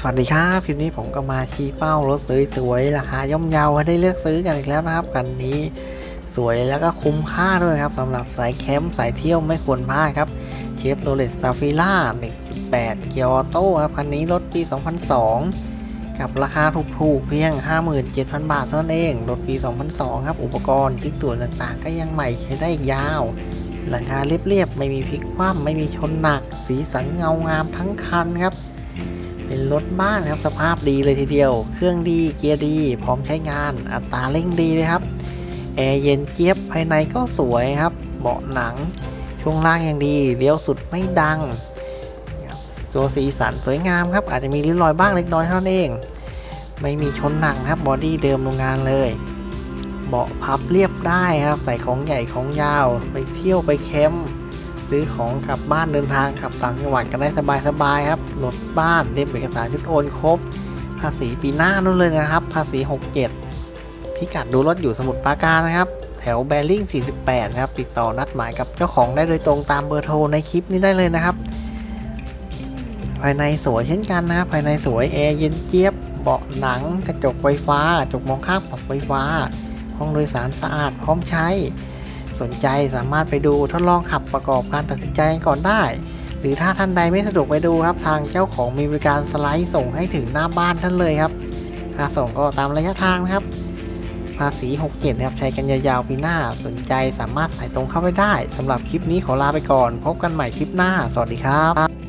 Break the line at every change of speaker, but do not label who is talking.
สวัสดีครับคลิปนี้ผมก็มาชี้เป้ารถสวยๆราคาย่อมเยาให้ได้เลือกซื้อกันอีกแล้วนะครับกันนี้สวยแล้วก็คุ้มค่าด้วยครับสำหรับสายแคมป์สายเที่ยวไม่ควรพลาดครับเชฟโรเลตซาฟิล่า1.8 เกียร์ออโต้ครับคันนี้รถปี 2002 กับราคาถูกๆเพียง 57,000 บาทเท่านั้นเอง รถปี 2002 ครับ อุปกรณ์ชิ้นส่วนต่างๆ ก็ยังใหม่ใช้ได้อีกยาว หลังคาเรียบๆ ไม่มีพลิกคว่ำไม่มีชนหนัก สีสันเงางามทั้งคันครับ เป็นรถบ้านครับสภาพดีเลยทีเดียว เครื่องดีเกียร์ดี พร้อมใช้งานอัตราเร่งดีเลยครับแอร์เย็นเจี๊ยบภายในก็สวยครับ เบาะหนัง ช่วงล่างยังดีเลี้ยวสุดไม่ดัง ตัวสีสันสวยงามครับ อาจจะมีริ้วรอยบ้างเล็กน้อยเท่านั้นเอง ไม่มีชนหนักครับบอดี้เดิมโรงงานเลย เบาะพับเรียบได้ครับ ใส่ของใหญ่ของยาว ไปเที่ยวไปแคมป์ ซื้อของกลับบ้านเดินทางกลับต่างจังหวัดกันได้สบายๆครับรถบ้านเรียบเอกสารชุดโอนครบ ภาษีปีหน้านู่นเลยนะครับ ภาษี 67 พิกัดดูรถอยู่สมุทรปราการนะครับแถวแบริ่ง 48 ครับ ติดต่อนัดหมายกับเจ้าของได้โดยตรงตามเบอร์โทรในคลิปนี้ได้เลยนะครับ ภายในสวยเช่นกันนะภายในสวยแอร์เย็นเจี๊ยบ เบาะหนัง กระจกไฟฟ้ากระจกมองข้างปรับไฟฟ้า ห้องโดยสารสะอาดพร้อมใช้ สนใจสามารถไปดูทดลองขับประกอบการตัดสินใจก่อนได้ หรือถ้าท่านใดไม่สะดวกไปดูครับ ทางเจ้าของมีบริการสไลด์ส่งให้ถึงหน้าบ้านท่านเลยครับค่าส่งก็ตามระยะทางนะครับ ภาษี 67นะครับใช้กันยาวๆปีหน้าสนใจสามารถสายตรงเข้าไปได้สำหรับคลิปนี้ขอลาไปก่อน พบกันใหม่คลิปหน้า สวัสดีครับ